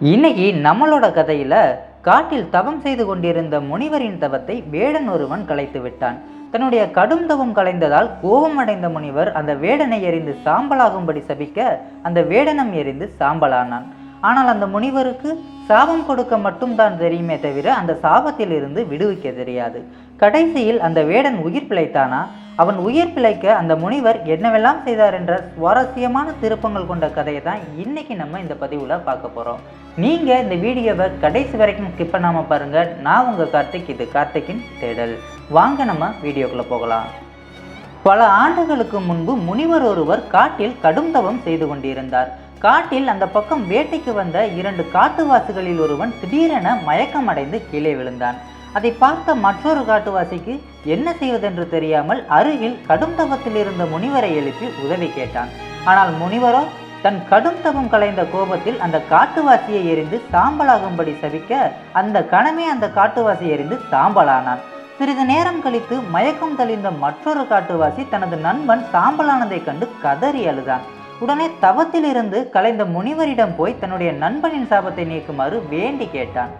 இன்னைக்கு நம்மளோட கதையில காட்டில் தவம் செய்து கொண்டிருந்த முனிவரின் தவத்தை வேடன் ஒருவன் கலைத்து விட்டான். தன்னுடைய கடும் தவம் கலைந்ததால் கோபமடைந்த முனிவர் அந்த வேடனை எறிந்து சாம்பலாகும்படி சபிக்க அந்த வேடனம் எறிந்து சாம்பலானான். ஆனால் அந்த முனிவருக்கு சாபம் கொடுக்க மட்டும்தான் தெரியுமே தவிர அந்த சாபத்திலிருந்து விடுவிக்க தெரியாது. கடைசியில் அந்த வேடன் உயிர் பிழைத்தானா? அவன் உயிர் பிழைக்க அந்த முனிவர் என்னவெல்லாம் செய்தார் என்ற சுவாரஸ்யமான திருப்பங்கள் கொண்ட கதையை தான் இன்னைக்கு நம்ம இந்த பதிவில் பார்க்க போகிறோம் நீங்கள் இந்த வீடியோவை கடைசி வரைக்கும் ஸ்கிப் பண்ணாமல் பாருங்கள் நான் உங்கள் கார்த்திக் இது கார்த்திக்கின் தேடல். வாங்க நம்ம வீடியோக்குள்ளே போகலாம். பல ஆண்டுகளுக்கு முன்பு முனிவர் ஒருவர் காட்டில் கடும் தவம் செய்து கொண்டிருந்தார். காட்டில் அந்த பக்கம் வேட்டைக்கு வந்த இரண்டு காட்டுவாசிகளில் ஒருவன் திடீரென மயக்கமடைந்து கீழே விழுந்தான். அதை பார்த்த மற்றொரு காட்டுவாசிக்கு என்ன செய்வதென்று தெரியாமல் அருகில் கடும் தபத்தில் இருந்த முனிவரை எழுப்பி உதவி கேட்டான். ஆனால் முனிவரோ தன் கடும் தபம் கலைந்த கோபத்தில் அந்த காட்டுவாசியை எரிந்து சாம்பலாகும்படி சபிக்க அந்த கணமே அந்த காட்டுவாசி எரிந்து சாம்பலானான். சிறிது நேரம் கழித்து மயக்கம் தெளிந்த மற்றொரு காட்டுவாசி தனது நண்பன் சாம்பலானதைக் கண்டு கதறி அழுதான். உடனே தவத்திலிருந்து கலைந்த முனிவரிடம் போய் தன்னுடைய நண்பனின் சாபத்தை நீக்குமாறு வேண்டி கேட்டான்.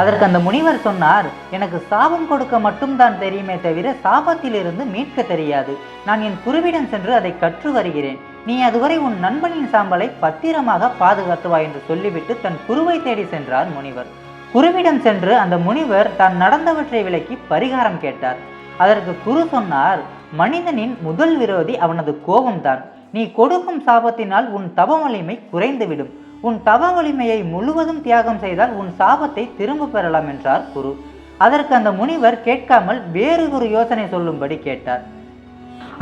அதற்கு அந்த முனிவர் சொன்னார் எனக்கு சாபம் கொடுக்க மட்டும்தான் தெரியுமே தவிர சாபத்திலிருந்து மீட்க தெரியாது. நான் என் குருவிடம் சென்று அதை கற்று வருகிறேன். நீ அதுவரை உன் நண்பனின் சாம்பலை பத்திரமாக பாதுகாத்துவா என்று சொல்லிவிட்டு தன் குருவை தேடி சென்றார் முனிவர். குருவிடம் சென்று அந்த முனிவர் தான் நடந்தவற்றை விலக்கி பரிகாரம் கேட்டார். அதற்கு குரு சொன்னார் மனிதனின் முதல் விரோதி அவனது கோபம்தான். நீ கொடுக்கும் சாபத்தினால் உன் தப வலிமை குறைந்துவிடும். உன் தவ வலிமையை முழுவதும் தியாகம் செய்தால் உன் சாபத்தை திரும்ப பெறலாம் என்றார் குரு. அதற்கு அந்த முனிவர் கேட்காமல் வேறு ஒரு யோசனை சொல்லும்படி கேட்டார்.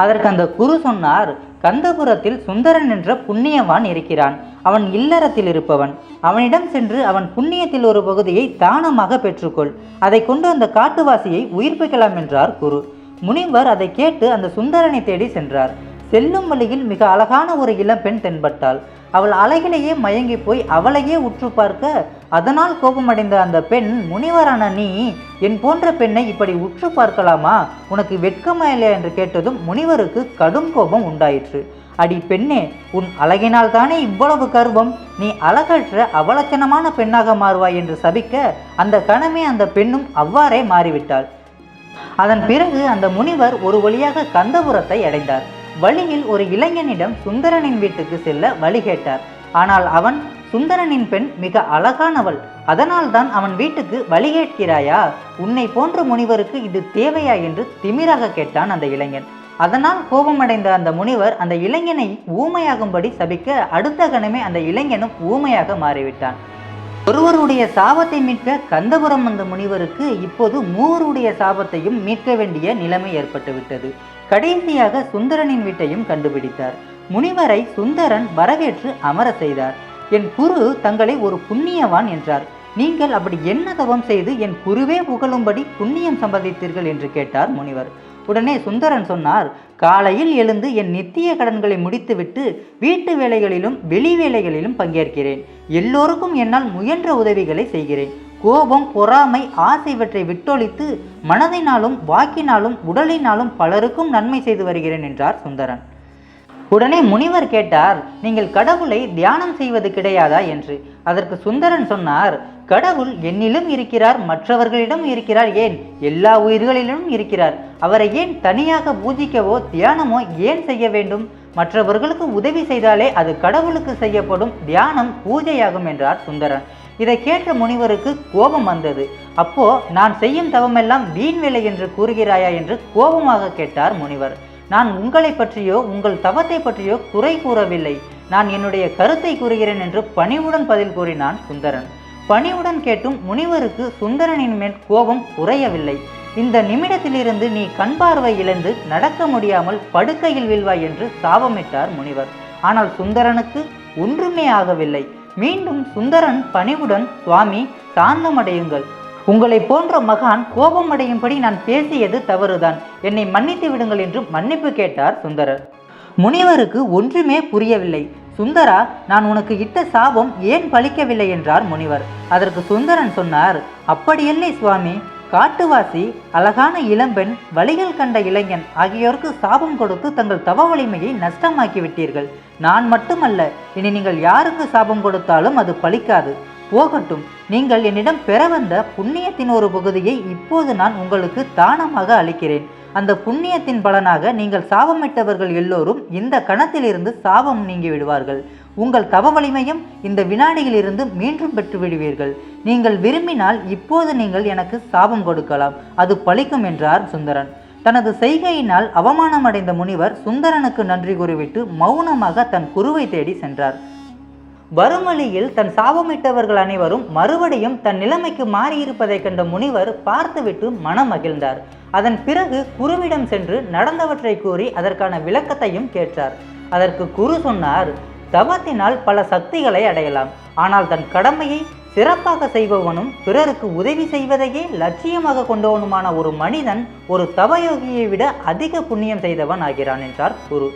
அதற்கு அந்த குரு சொன்னார் கந்தபுரத்தில் சுந்தரன் என்ற புண்ணியவான் இருக்கிறான். அவன் இல்லறத்தில் இருப்பவன். அவனிடம் சென்று அவன் புண்ணியத்தில் ஒரு பகுதியை தானமாக பெற்றுக்கொள். அதை கொண்டு அந்த காட்டுவாசியை உயிர்ப்பிக்கலாம் என்றார் குரு. முனிவர் அதை கேட்டு அந்த சுந்தரனை தேடி சென்றார். செல்லும் வழியில் மிக அழகான ஒரு இளம்பெண் தென்பட்டாள். அவள் அழகிலேயே மயங்கி போய் அவளையே உற்று பார்க்க அதனால் கோபமடைந்த அந்த பெண் முனிவரான நீ என் போன்ற பெண்ணை இப்படி உற்று பார்க்கலாமா? உனக்கு வெட்கமா இல்லையா? என்று கேட்டதும் முனிவருக்கு கடும் கோபம் உண்டாயிற்று. அடி பெண்ணே உன் அழகினால் தானே இவ்வளவு கர்வம்? நீ அழகற்ற அவலட்சணமான பெண்ணாக மாறுவாய் என்று சபிக்க அந்த கணமே அந்த பெண்ணும் அவ்வாறே மாறிவிட்டாள். அதன் பிறகு அந்த முனிவர் ஒரு வழியாக கந்தபுரத்தை அடைந்தார். வழியில் ஒரு இளைஞனிடம் சுந்தரனின் வீட்டுக்கு செல்ல வழி கேட்டார். ஆனால் அவன் சுந்தரனின் பெண் மிக அழகானவள். அதனால்தான் அவன் வீட்டுக்கு வழி கேட்கிறாயா? உன்னை போன்ற முனிவருக்கு இது தேவையா? என்று திமிராக கேட்டான் அந்த இளைஞன். அதனால் கோபமடைந்த அந்த முனிவர் அந்த இளைஞனை ஊமையாகும்படி சபிக்க அடுத்த கணமே அந்த இளைஞனும் ஊமையாக மாறிவிட்டான். ஒருவருடைய சாபத்தை மீட்க கந்தபுரம் வந்த முனிவருக்கு இப்போது மூவருடைய சாபத்தையும் மீட்க வேண்டிய நிலைமை ஏற்பட்டுவிட்டது. கடைசியாக சுந்தரனின் வீட்டையும் கண்டுபிடித்தார். முனிவரை சுந்தரன் வரவேற்று அமர செய்தார். என் குரு தங்களை ஒரு புண்ணியவான் என்றார். நீங்கள் அப்படி என்ன தவம் செய்து என் குருவே புகழும்படி புண்ணியம் சம்பாதித்தீர்கள் என்று கேட்டார் முனிவர். உடனே சுந்தரன் சொன்னார் காலையில் எழுந்து என் நித்திய கடன்களை முடித்துவிட்டு வீட்டு வேலைகளிலும் வெளி வேலைகளிலும் பங்கேற்கிறேன். எல்லோருக்கும் என்னால் முயன்ற உதவிகளை செய்கிறேன். கோபம் பொறாமை ஆசை இவற்றை விட்டொழித்து மனதினாலும் வாக்கினாலும் உடலினாலும் பலருக்கும் நன்மை செய்து வருகிறேன் என்றார் சுந்தரன். உடனே முனிவர் கேட்டார் நீங்கள் கடவுளை தியானம் செய்வது கிடையாதா? என்று. அதற்கு சுந்தரன் சொன்னார் கடவுள் என்னிலும் இருக்கிறார் மற்றவர்களிடம் இருக்கிறார். ஏன்? எல்லா உயிர்களிலும் இருக்கிறார். அவரை ஏன் தனியாக பூஜிக்கவோ தியானமோ ஏன் செய்ய வேண்டும்? மற்றவர்களுக்கு உதவி செய்தாலே அது கடவுளுக்கு செய்யப்படும். தியானம் பூஜையாகும் என்றார் சுந்தரன். இதை கேட்ட முனிவருக்கு கோபம் வந்தது. அப்போ நான் செய்யும் தவமெல்லாம் வீண் வேலை என்று கூறுகிறாயா? என்று கோபமாக கேட்டார் முனிவர். நான் உங்களை பற்றியோ உங்கள் தவத்தை பற்றியோ குறை கூறவில்லை. நான் என்னுடைய கருத்தை கூறுகிறேன் என்று பணிவுடன் பதில் கூறினான் சுந்தரன். பணிவுடன் கேட்டும் முனிவருக்கு சுந்தரனின் மேல் கோபம் குறையவில்லை இந்த நிமிடத்திலிருந்து நீ கண் பார்வை இழந்து நடக்க முடியாமல் படுக்கையில் வில்வாய் என்று சாபமிட்டார் முனிவர். ஆனால் சுந்தரனுக்கு ஒன்றுமே ஆகவில்லை. மீண்டும் சுந்தரன் பணிவுடன் சுவாமி சாந்தமடையுங்கள். உங்களை போன்ற மகான் கோபமடையும்படி நான் பேசியது தவறுதான். என்னை மன்னித்து விடுங்கள் என்று மன்னிப்பு கேட்டார் சுந்தரர். முனிவருக்கு ஒன்றுமே புரியவில்லை. சுந்தரா நான் உனக்கு இட்ட சாபம் ஏன் பலிக்கவில்லை என்றார் முனிவர். அதற்கு சுந்தரன் சொன்னார் அப்படியில்லை சுவாமி காட்டுவாசி அழகான இளம்பெண் வழிகள் கண்ட இளைஞன் ஆகியோருக்கு சாபம் கொடுத்து தங்கள் தவ வலிமையை நஷ்டமாக்கி விட்டீர்கள் நான் மட்டுமல்ல இனி நீங்கள் யாருக்கு சாபம் கொடுத்தாலும் அது பலிக்காது போகட்டும் நீங்கள் என்னிடம் பெற வந்த புண்ணியத்தின் ஒரு பகுதியை இப்போது நான் உங்களுக்கு தானமாக அளிக்கிறேன். அந்த புண்ணியத்தின் பலனாக நீங்கள் சாபமிட்டவர்கள் எல்லோரும் இந்த கணத்திலிருந்து சாபம் நீங்கி விடுவார்கள் உங்கள் தவ வலிமையும் இந்த வினாடியிலிருந்து மீண்டும் பெற்று விடுவீர்கள். நீங்கள் விரும்பினால் இப்போது நீங்கள் எனக்கு சாபம் கொடுக்கலாம். அது பழிக்கும் என்றார் சுந்தரன். தனது செய்கையினால் அவமானமடைந்த முனிவர் சுந்தரனுக்கு நன்றி கூறிவிட்டு மௌனமாக தன் குருவை தேடி சென்றார். வறுமொழியில் தன் சாபமிட்டவர்கள் அனைவரும் மறுபடியும் தன் நிலைமைக்கு மாறியிருப்பதைக் கண்ட முனிவர் பார்த்துவிட்டு மனம் மகிழ்ந்தார். அதன் பிறகு குருவிடம் சென்று நடந்தவற்றை கூறி அதற்கான விளக்கத்தையும் கேட்டார். அதற்கு குரு சொன்னார் தவத்தினால் பல சக்திகளை அடையலாம். ஆனால் தன் கடமையை சிறப்பாக செய்பவனும் பிறருக்கு உதவி செய்வதையே லட்சியமாக கொண்டவனுமான ஒரு மனிதன் ஒரு தவயோகியை விட அதிக புண்ணியம் செய்தவன் ஆகிறான் என்றார் குரு.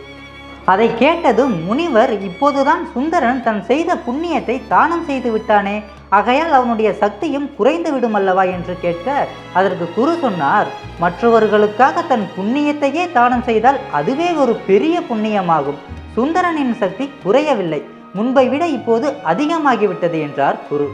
அதை கேட்டதும் முனிவர் இப்போதுதான் சுந்தரன் தன் செய்த புண்ணியத்தை தானம் செய்து விட்டானே ஆகையால் அவனுடைய சக்தியும் குறைந்து விடும் அல்லவா என்று கேட்க அதற்கு குரு சொன்னார் மற்றவர்களுக்காக தன் புண்ணியத்தையே தானம் செய்தால் அதுவே ஒரு பெரிய புண்ணியமாகும். சுந்தரனின் சக்தி குறையவில்லை. முன்பை விட இப்போது அதிகமாகிவிட்டது என்றார் குரு.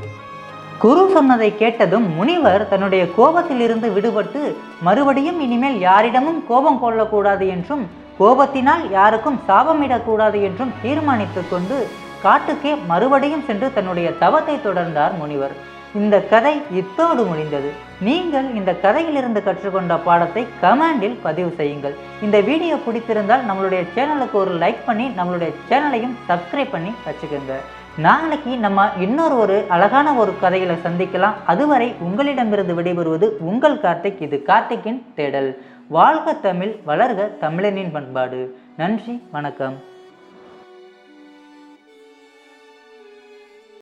குரு சொன்னதை கேட்டதும் முனிவர் தன்னுடைய கோபத்திலிருந்து விடுபட்டு மறுபடியும் இனிமேல் யாரிடமும் கோபம் கொள்ளக்கூடாது என்றும் கோபத்தினால் யாருக்கும் சாபமிடக்கூடாது என்றும் தீர்மானித்து கொண்டு காட்டுக்கே மறுபடியும் சென்று தன்னுடைய தவத்தை தொடர்ந்தார் முனிவர். இந்த கதை இத்தோடு முடிந்தது. நீங்கள் இந்த கதையிலிருந்து கற்றுக்கொண்ட பாடத்தை கமெண்டில் பதிவு செய்யுங்கள். இந்த வீடியோ பிடித்திருந்தால் நம்மளுடைய சேனலுக்கு ஒரு லைக் பண்ணி நம்மளுடைய சேனலையும் சப்ஸ்கிரைப் பண்ணி வச்சுக்கோங்க. நாளைக்கு நம்ம இன்னொரு ஒரு அழகான ஒரு கதைகளை சந்திக்கலாம். அதுவரை உங்களிடமிருந்து விடைபெறுவது உங்கள் கார்த்திக். இது கார்த்திக்கின் தேடல். வாழ்க தமிழ் வளர்க தமிழனின் பண்பாடு. நன்றி வணக்கம்.